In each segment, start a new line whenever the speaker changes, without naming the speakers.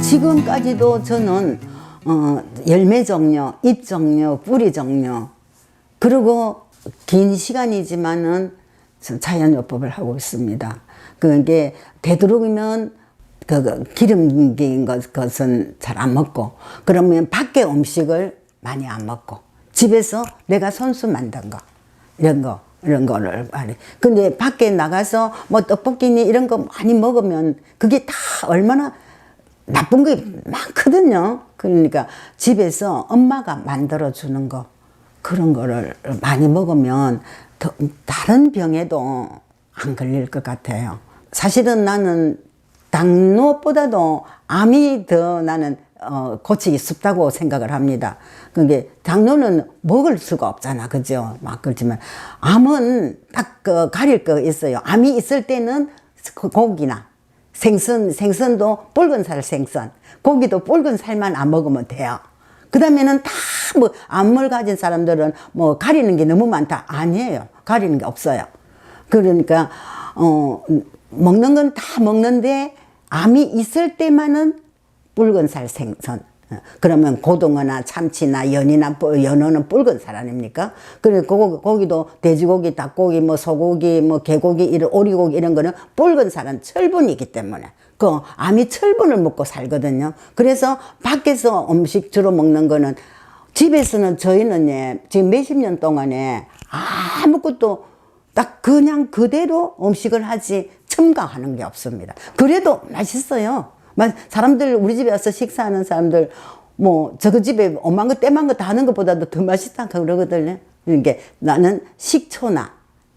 지금까지도 저는 어, 열매 종류, 잎 종류, 뿌리 종류 그리고 긴 시간이지만은 저 자연요법을 하고 있습니다. 그게 되도록이면 그, 그 기름진 것, 것은 잘 안 먹고 그러면 밖에 음식을 많이 안 먹고 집에서 내가 손수 만든 거 이런 거 이런 거를 말해. 근데 밖에 나가서 뭐 떡볶이니 이런 거 많이 먹으면 그게 다 얼마나 나쁜 게 많거든요. 그러니까 집에서 엄마가 만들어 주는 거 그런 거를 많이 먹으면 더 다른 병에도 안 걸릴 것 같아요. 사실은 나는 당뇨보다도 암이 더 나는 어, 고치기 쉽다고 생각을 합니다. 그게 당뇨는 먹을 수가 없잖아, 그죠? 막 그렇지만 암은 딱 그 가릴 거 있어요. 암이 있을 때는 그 고기나 생선, 생선도 붉은 살 생선, 고기도 붉은 살만 안 먹으면 돼요. 그 다음에는 다뭐 암을 가진 사람들은 뭐 가리는 게 너무 많다. 아니에요. 가리는 게 없어요. 그러니까, 어, 먹는 건 다 먹는데 암이 있을 때만은 붉은 살 생선. 어, 그러면 고등어나 참치나 연이나 뿔- 연어는 붉은 살 아닙니까? 그래 고기, 고기도 돼지고기, 닭고기, 뭐 소고기, 뭐 개고기, 이런 오리고기 이런 거는 붉은 살은 철분이기 때문에 그 암이 철분을 먹고 살거든요. 그래서 밖에서 음식 주로 먹는 거는 집에서는 저희는 예, 지금 몇십 년 동안에 아무것도 딱 그냥 그대로 음식을 하지 첨가하는 게 없습니다. 그래도 맛있어요. 마- 사람들 우리 집에 와서 식사하는 사람들 뭐 저그 집에 오만 거 떼만 거 다 하는 것보다도 더 맛있다 그러거든요. 이게 나는 식초나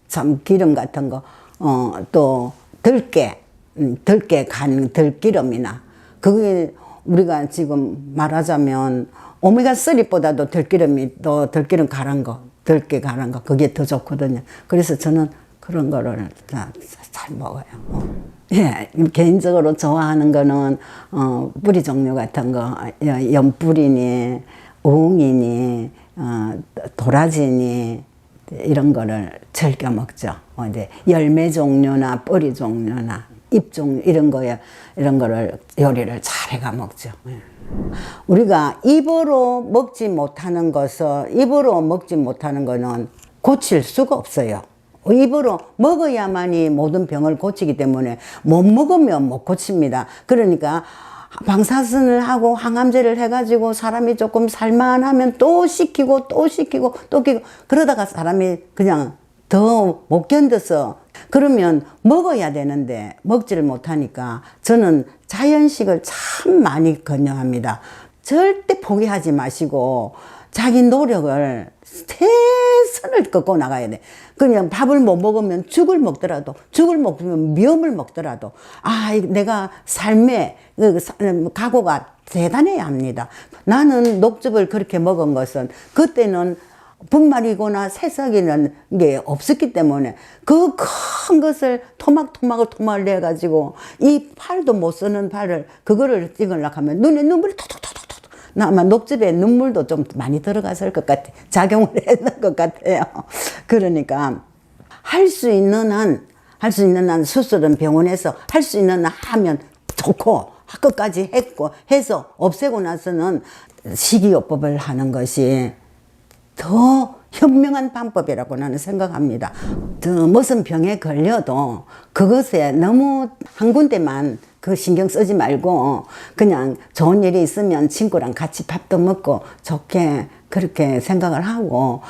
참 기름 같은 거, 어, 또 들깨, 음, 들깨 간 들기름이나 그게 우리가 지금 말하자면 오메가 3보다도 들기름이 또 들기름 가는 거, 들깨 가는 거 그게 더 좋거든요. 그래서 저는 그런 거를 다 잘 먹어요. 어. 예, 개인적으로 좋아하는 거는 어, 뿌리 종류 같은 거, 여- 연뿌리니, 웅이니, 어, 도라지니 이런 거를 즐겨 먹죠. 어, 이제 열매 종류나 뿌리 종류나 잎 종류 이런 거에 이런 거를 요리를 잘 해가 먹죠. 예. 우리가 입으로 먹지 못하는 것을 입으로 먹지 못하는 거는 고칠 수가 없어요. 입으로 먹어야만이 모든 병을 고치기 때문에 못 먹으면 못 고칩니다. 그러니까 방사선을 하고 항암제를 해가지고 사람이 조금 살만하면 또 시키고 또 시키고 또 시키고 그러다가 사람이 그냥 더 못 견뎌서 그러면 먹어야 되는데 먹지를 못하니까 저는 자연식을 참 많이 권유합니다. 절대 포기하지 마시고 자기 노력을 최선을 긋고 나가야 돼. 그냥 밥을 못 먹으면 죽을 먹더라도, 죽을 먹으면 미음을 먹더라도, 아, 이 내가 삶의 그 사- 각오가 대단해야 합니다. 나는 녹즙을 그렇게 먹은 것은 그때는 분말이거나 새싹이는 게 없었기 때문에 그 큰 것을 토막토막을 토막을 내가지고 이 팔도 못 쓰는 팔을 그거를 찍으려고 하면 눈에 눈물이 톡톡톡톡톡 나 아마 녹즙에 눈물도 좀 많이 들어갔을 것 같아 작용을 했는 것 같아요 그러니까 할 수 있는 한 할 수 있는 한 수술은 병원에서 할 수 있는 한 하면 좋고 끝까지 했고 해서 없애고 나서는 식이요법을 하는 것이 더 현명한 방법이라고 나는 생각합니다. 더 무슨 병에 걸려도 그것에 너무 한 군데만 그 신경 쓰지 말고 그냥 좋은 일이 있으면 친구랑 같이 밥도 먹고 좋게 그렇게 생각을 하고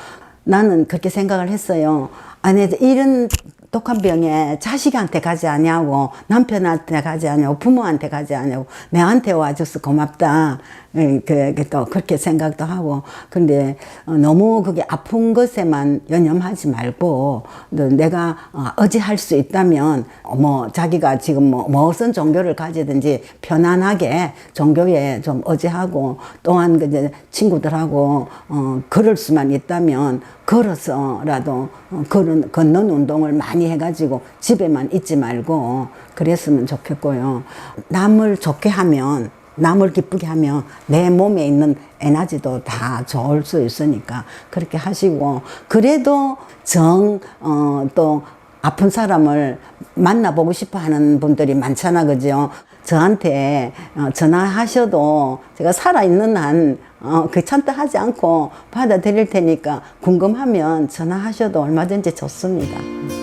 나는 그렇게 생각을 했어요. 아니 이런 독한 병에 자식한테 가지 아니하고 남편한테 가지 아니하고 부모한테 가지 아니하고 내한테 와줘서 고맙다. 예, 그, 그, 또 그렇게 생각도 하고. 근데 어, 너무 그게 아픈 것에만 연연하지 말고 또 내가 어, 의지할 수 있다면 어, 뭐 자기가 지금 뭐 무슨 종교를 가지든지 편안하게 종교에 좀 의지하고 또한 그 이제 친구들하고 어, 걸을 수만 있다면 걸어서라도 어, 걸은, 걷는 운동을 많이 해가지고 집에만 있지 말고 그랬으면 좋겠고요. 남을 좋게 하면 남을 기쁘게 하면 내 몸에 있는 에너지도 다 좋을 수 있으니까 그렇게 하시고 그래도 정, 어, 또 아픈 사람을 만나보고 싶어 하는 분들이 많잖아, 그죠? 저한테 어, 전화하셔도 제가 살아있는 한 어, 귀찮다 하지 않고 받아드릴 테니까 궁금하면 전화하셔도 얼마든지 좋습니다.